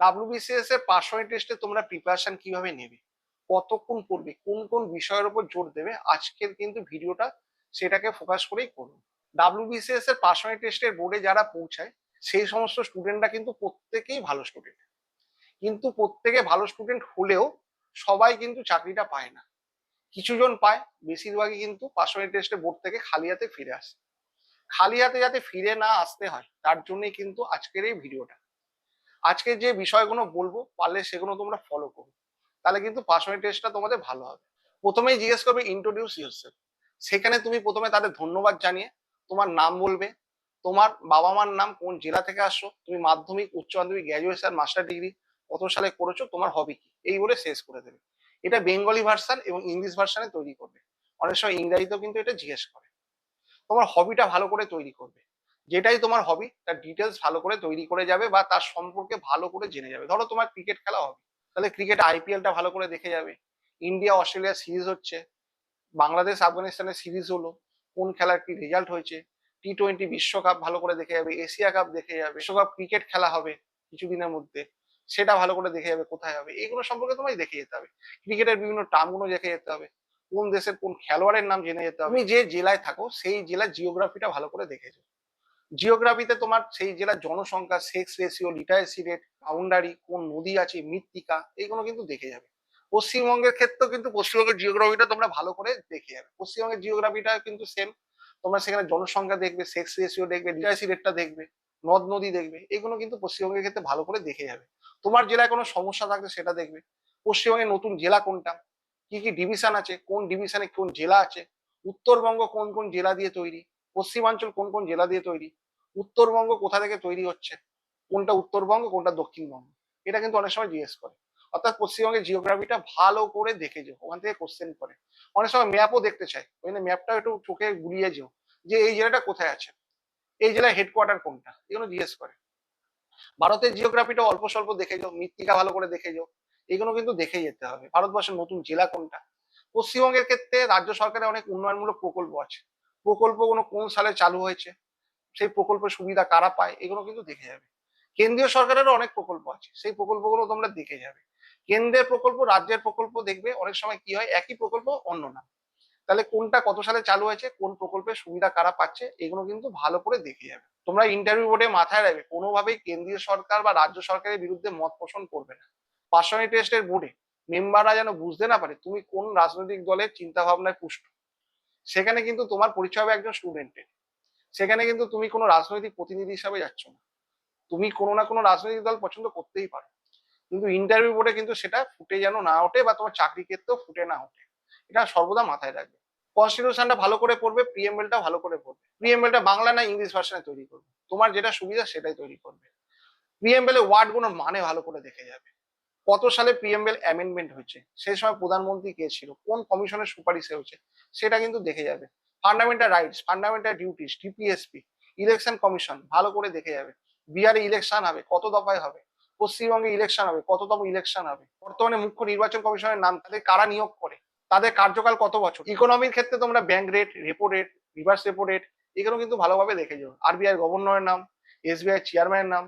WBCS এর personal টেস্টে তোমরা প্রিপারেশন কীভাবে নেবে? কতক্ষণ পড়বে? কোন কোন বিষয়ের উপর জোর দেবে? আজকের কিন্তু ভিডিওটা সেটাকে ফোকাস করেই করব ডাব্লিউবিসিএস এর পার্সোনাল টেস্টের বোর্ডে যারা পৌঁছায়, সেই সমস্ত স্টুডেন্টরা কিন্তু প্রত্যেকেই ভালো স্টুডেন্ট কিন্তু প্রত্যেকে ভালো স্টুডেন্ট হলেও সবাই কিন্তু চাকরিটা পায় না। কিছুজন পায়, বেশিরভাগই কিন্তু পার্সোনাল টেস্টে বোর্ড থেকে খালি হাতে ফিরে আসে। খালি হাতে যাতে ফিরে না আসতে হয়, তার জন্যই কিন্তু আজকের এই ভিডিওটা। আজকে যে বিষয়গুলো বলব, পারলে সেগুলো তোমরা ফলো করো। তাহলে কিন্তু পার্সোনাল টেস্টটা তোমাদের ভালো হবে। প্রথমেই জিজ্ঞেস করবে ইন্ট্রোডিউস ইউরসেলফ সেখানে তুমি প্রথমে তাদের ধন্যবাদ জানিয়ে তোমার নাম বলবে। তোমার বাবা মার নাম কোন জেলা থেকে আসছো? তুমি মাধ্যমিক, উচ্চ মাধ্যমিক গ্র্যাজুয়েশন মাস্টার ডিগ্রি কত সালে করেছ? তোমার হবি কি? এই বলে শেষ করে দেবে। এটা বেঙ্গলি ভার্সান এবং ইংলিশ ভার্সানে তৈরি করবে। অনেক সময় ইংরাজিতেও কিন্তু এটা জিজ্ঞেস করে। তোমার হবিটা ভালো করে তৈরি করবে। যেটাই তোমার হবি তার ডিটেলস ভালো করে তৈরি করে যাবে বা তার সম্পর্কে ভালো করে জেনে যাবে। ধরো তোমার ক্রিকেট খেলা হবে তাহলে ক্রিকেট আইপিএলটা ভালো করে দেখে যাবে। ইন্ডিয়া অস্ট্রেলিয়া সিরিজ হচ্ছে বাংলাদেশ আফগানিস্তানের সিরিজ হলো, কোন খেলার কি রেজাল্ট হয়েছে টি টোয়েন্টি বিশ্বকাপ ভালো করে দেখে যাবে এশিয়া কাপ দেখে যাবে, বিশ্বকাপ ক্রিকেট খেলা হবে কিছুদিনের মধ্যে, সেটা ভালো করে দেখে যাবে কোথায় হবে, এগুলো সম্পর্কে তোমায় দেখে যেতে হবে। ক্রিকেটের বিভিন্ন টার্মগুলো দেখে যেতে হবে, কোন দেশের কোন খেলোয়াড়ের নাম জেনে যেতে হবে। তুমি যে জেলায় থাকো, সেই জেলার জিওগ্রাফিটা ভালো করে দেখে যাও। জিওগ্রাফিতে তোমার সেই জেলার জনসংখ্যা sex ratio literacy rate boundary কোন নদী আছে, মৃত্তিকা এইগুলো কিন্তু দেখে যাবে। পশ্চিমবঙ্গের ক্ষেত্রেও কিন্তু পশ্চিমবঙ্গের জিওগ্রাফিটা তোমরা ভালো করে দেখে যাবে। পশ্চিমবঙ্গের জিওগ্রাফিটা কিন্তু সেম তোমরা সেখানে জনসংখ্যা দেখবে সেক্স রেশিও দেখবে লিটারেসি রেটটা দেখবে, নদ নদী দেখবে, এগুলো কিন্তু পশ্চিমবঙ্গের ক্ষেত্রে ভালো করে দেখে যাবে। তোমার জেলায় কোনো সমস্যা থাকলে সেটা দেখবে। পশ্চিমবঙ্গের নতুন জেলা কোনটা? কি কি ডিভিশন আছে? কোন ডিভিশনে কোন জেলা আছে? উত্তরবঙ্গ কোন কোন জেলা দিয়ে তৈরি? পশ্চিমাঞ্চল কোন কোন জেলা দিয়ে তৈরি? উত্তরবঙ্গ কোথা থেকে তৈরি হচ্ছে? কোনটা উত্তরবঙ্গ, কোনটা দক্ষিণবঙ্গ? এটা কিন্তু অনেক সময় জিজ্ঞেস করে। অর্থাৎ পশ্চিমবঙ্গের জিওগ্রাফিটা ভালো করে দেখে যেও ওখান থেকে কোশ্চেন করে। অনেক সময় ম্যাপও দেখতে চায় ওই জন্য ম্যাপটা একটু চোখে গুলিয়ে যেও যে এই জেলাটা কোথায় আছে? এই জেলার হেডকোয়ার্টার কোনটা? এগুলো জিজ্ঞেস করে। ভারতের জিওগ্রাফিটা অল্প স্বল্প দেখে যাও, মৃত্তিকা ভালো করে দেখে যাও এগুলো কিন্তু দেখে যেতে হবে। ভারতবর্ষের নতুন জেলা কোনটা? পশ্চিমবঙ্গের ক্ষেত্রে রাজ্য সরকারের অনেক উন্নয়নমূলক প্রকল্প আছে। প্রকল্পগুলো কোন সালে চালু হয়েছে? সেই প্রকল্পের সুবিধা কারা পায়? এগুলো কিন্তু দেখে যাবে। কেন্দ্রীয় সরকারেরও অনেক প্রকল্প আছে। সেই প্রকল্পগুলো তোমরা দেখে যাবে। কেন্দ্রের প্রকল্প, রাজ্যের প্রকল্প দেখবে, অনেক সময় কি হয়, একই প্রকল্প অন্য নাম তাহলে কোনটা কত সালে চালু হয়েছে, কোন প্রকল্পের সুবিধা কারা পাচ্ছে, এগুলো কিন্তু ভালো করে দেখে যাবে। তোমরা ইন্টারভিউ বোর্ডে মাথায় রাখবে, কোনোভাবেই কেন্দ্রীয় সরকার বা রাজ্য সরকারের বিরুদ্ধে মত পোষণ করবে না। পার্সোনাল টেস্টের বোর্ডে মেম্বাররা যেন বুঝতে না পারে, তুমি কোন রাজনৈতিক দলের চিন্তা ভাবনায় পুষ্ট। সেখানে কিন্তু তোমার পরিচয় হবে একজন স্টুডেন্টের সেখানে কিন্তু তুমি কোনো রাজনৈতিক প্রতিনিধি হিসাবে যাচ্ছ না। তুমি কোনো না কোনো রাজনৈতিক দল পছন্দ করতেই পারো। কিন্তু ইন্টারভিউ বোর্ডে কিন্তু সেটা ফুটে যেন না ওঠে বা তোমার চাকরি ক্ষেত্রেও ফুটে না ওঠে। এটা সর্বদা মাথায় রাখবে। কনস্টিটিউশনটা ভালো করে পড়বে প্রিএমএলটা ভালো করে পড়বে। প্রিএমএলটা বাংলা না ইংলিশ ভার্সনে তৈরি করবে। তোমার যেটা সুবিধা সেটাই তৈরি করবে। প্রিএমএল ওয়ার্ডগুলোর মানে ভালো করে দেখে যাবে। কত সালে প্রিএমএল অ্যামেন্ডমেন্ট হয়েছে? সেই সময় প্রধানমন্ত্রী কে ছিল? কোন কমিশনের সুপারিশে হয়েছে? সেটা কিন্তু দেখে যাবে। Fundamental rights fundamental duties DPSP election commission ভালো করে দেখে যাবে। বিহারে ইলেকশন হবে, কত দফায় হবে? পশ্চিমবঙ্গে ইলেকশন হবে, কততম ইলেকশন হবে? বর্তমানে মুখ্য নির্বাচন কমিশনের নাম, তাদের কারা নিয়োগ করে? তাদের কার্যকাল কত বছর? ইকোনমির ক্ষেত্রে তোমরা bank rate repo rate reverse repo rate এগুলো কিন্তু ভালোভাবে দেখে যাও। আরবিআই গভর্নরের নাম এসবিআই চেয়ারম্যানের নাম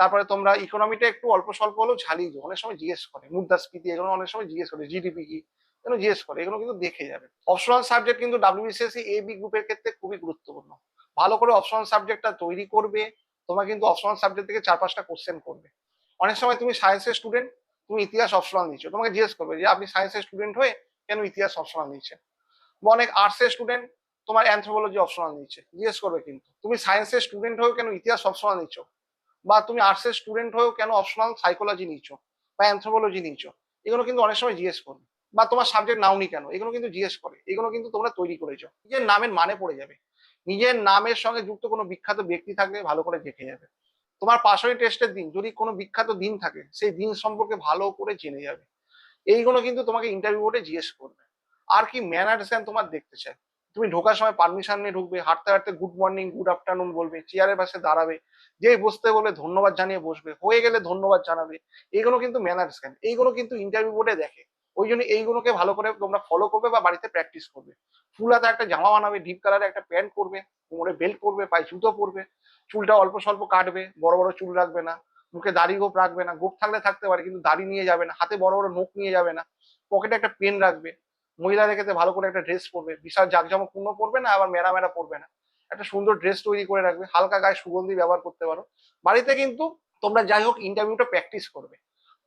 তারপরে তোমরা ইকোনমিটা একটু অল্প স্বল্প হলেও ঝালিয়ে যাও অনেক সময় জিজ্ঞেস করে। মুদ্রাস্ফীতি এগুলো অনেক সময় জিজ্ঞেস করে। জিডিপি কি? এগুলো জিজ্ঞেস করে? এগুলো কিন্তু দেখে যাবে। অপশনাল সাবজেক্ট কিন্তু ডাব্লিউবিসিএসসি এ বি গ্রুপের ক্ষেত্রে খুবই গুরুত্বপূর্ণ। ভালো করে অপশনাল সাবজেক্টটা তৈরি করবে। তোমার কিন্তু অপশনাল সাবজেক্ট থেকে চার পাঁচটা কোশ্চেন করবে। অনেক সময় তুমি সায়েন্সের স্টুডেন্ট তুমি ইতিহাস অপশনাল নিচ্ছ। তোমাকে জিজ্ঞেস করবে যে, আপনি সায়েন্সের স্টুডেন্ট হয়ে কেন ইতিহাস অপশনাল নিচ্ছে বা অনেক আর্টসের স্টুডেন্ট তোমার অ্যান্থ্রোপোলজি অপশনাল নিচ্ছে। জিজ্ঞেস করবে কিন্তু। তুমি সায়েন্সের স্টুডেন্ট হয়েও কেন ইতিহাস অপশনাল নিচ্ছ? বা তুমি আর্টসের স্টুডেন্ট হয়েও কেন অপশনাল সাইকোলজি নিচ্ছ বা অ্যান্থ্রোপোলজি নিচ্ছ এগুলো কিন্তু অনেক সময় জিজ্ঞেস করবে বা তোমার সাবজেক্ট নাওনি কেন? এগুলো কিন্তু জিজ্ঞেস করে। এগুলো কিন্তু তোমরা তৈরি করেছ। নিজের নামের মানে পড়ে যাবে। নিজের নামের সঙ্গে যুক্ত কোনো বিখ্যাত ব্যক্তি থাকলে ভালো করে দেখে যাবে। তোমার পার্সোনাল টেস্টের দিন যদি কোনো বিখ্যাত দিন থাকে, সেই দিন সম্পর্কে ভালো করে জেনে যাবে। এইগুলো কিন্তু তোমাকে ইন্টারভিউ বোর্ডে জিজ্ঞেস করবে। আর কি ম্যানার্সেন তোমার দেখতে চায়। তুমি ঢোকার সময় পারমিশন নিয়ে ঢুকবে, হাঁটতে হাঁটতে গুড মর্নিং গুড আফটারনুন বলবে চেয়ারের পাশে দাঁড়াবে, যেই বসতে বলে ধন্যবাদ জানিয়ে বসবে, হয়ে গেলে ধন্যবাদ জানাবে, এইগুলো কিন্তু ম্যানার্স জ্ঞান এইগুলো কিন্তু ইন্টারভিউ বোর্ডে দেখে, ওই জন্য এইগুলোকে ভালো করে তোমরা ফলো করবে বা বাড়িতে প্র্যাকটিস করবে। ফুল হাতে একটা জামা বানাবে ডিপ কালারে একটা প্যান্ট করবে কোমরে বেল্ট করবে পায়ে জুতো পরবে, চুলটা অল্প স্বল্প কাটবে, বড় বড় চুল রাখবে না, মুখে দাড়ি গোপ রাখবে না, গোপ থাকলে থাকতে পারে, কিন্তু দাড়ি নিয়ে যাবে না, হাতে বড় বড় নোখ নিয়ে যাবে না পকেটে একটা পেন রাখবে মহিলাদের ক্ষেত্রে ভালো করে একটা ড্রেস পরবে। বিশাল জাকজমকপূর্ণ পরবে না, আবার মেরা মেরা পরবে না। একটা সুন্দর ড্রেস তৈরি করে রাখবে। হালকা গায়ে সুগন্ধি ব্যবহার করতে পারো। বাড়িতে কিন্তু তোমরা যাই হোক ইন্টারভিউটা প্র্যাকটিস করবে।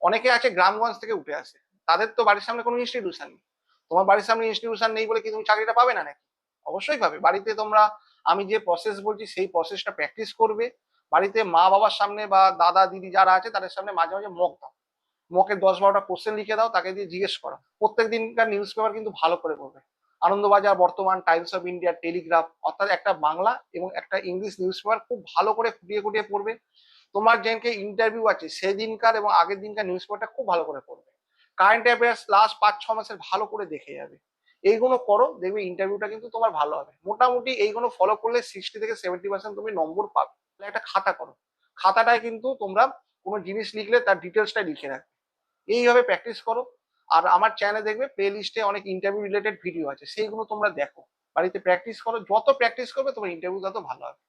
অনেকে আছে গ্রামগঞ্জ থেকে উঠে আসে। তাদের তো বাড়ির সামনে কোনো ইনস্টিটিউশন নেই। তোমার বাড়ির সামনে ইনস্টিটিউশন নেই বলে কি তুমি চাকরিটা পাবে না নাকি? অবশ্যই পাবে। বাড়িতে তোমরা, আমি যে প্রসেস বলছি সেই প্রসেসটা প্র্যাকটিস করবে। বাড়িতে মা বাবার সামনে বা দাদা দিদি যারা আছে তাদের সামনে মাঝে মাঝে মক দাও। মকের দশ বারোটা কোশ্চেন লিখে দাও, তাকে দিয়ে জিজ্ঞেস করো। প্রত্যেক দিনকার নিউজ পেপার কিন্তু ভালো করে পড়বে। আনন্দবাজার, বর্তমান টাইমস অফ ইন্ডিয়া টেলিগ্রাফ অর্থাৎ একটা বাংলা এবং একটা ইংলিশ নিউজ পেপার খুব ভালো করে খুঁটিয়ে খুঁটিয়ে পড়বে। তোমার যেদিনকে ইন্টারভিউ আছে, সেদিনকার এবং আগের দিনকার নিউজ পেপারটা খুব ভালো করে পড়বে। কারেন্ট অ্যাফেয়ার্স লাস্ট পাঁচ, ছ মাসের ভালো করে দেখে যাবে। এইগুলো করো, দেখবে ইন্টারভিউটা কিন্তু তোমার ভালো হবে। মোটামুটি এইগুলো ফলো করলে সিক্সটি থেকে সেভেন্টি পার্সেন্ট তুমি নম্বর পাবে। একটা খাতা করো। খাতাটায় কিন্তু তোমরা কোনো জিনিস লিখলে তার ডিটেলসটাই লিখে রাখবে। এইভাবে প্র্যাকটিস করো। আর আমার চ্যানেলে দেখবে প্লে লিস্টে অনেক ইন্টারভিউ রিলেটেড ভিডিও আছে, সেইগুলো তোমরা দেখো। বাড়িতে প্র্যাকটিস করো, যত প্র্যাকটিস করবে তোমার ইন্টারভিউ তত ভালো হবে।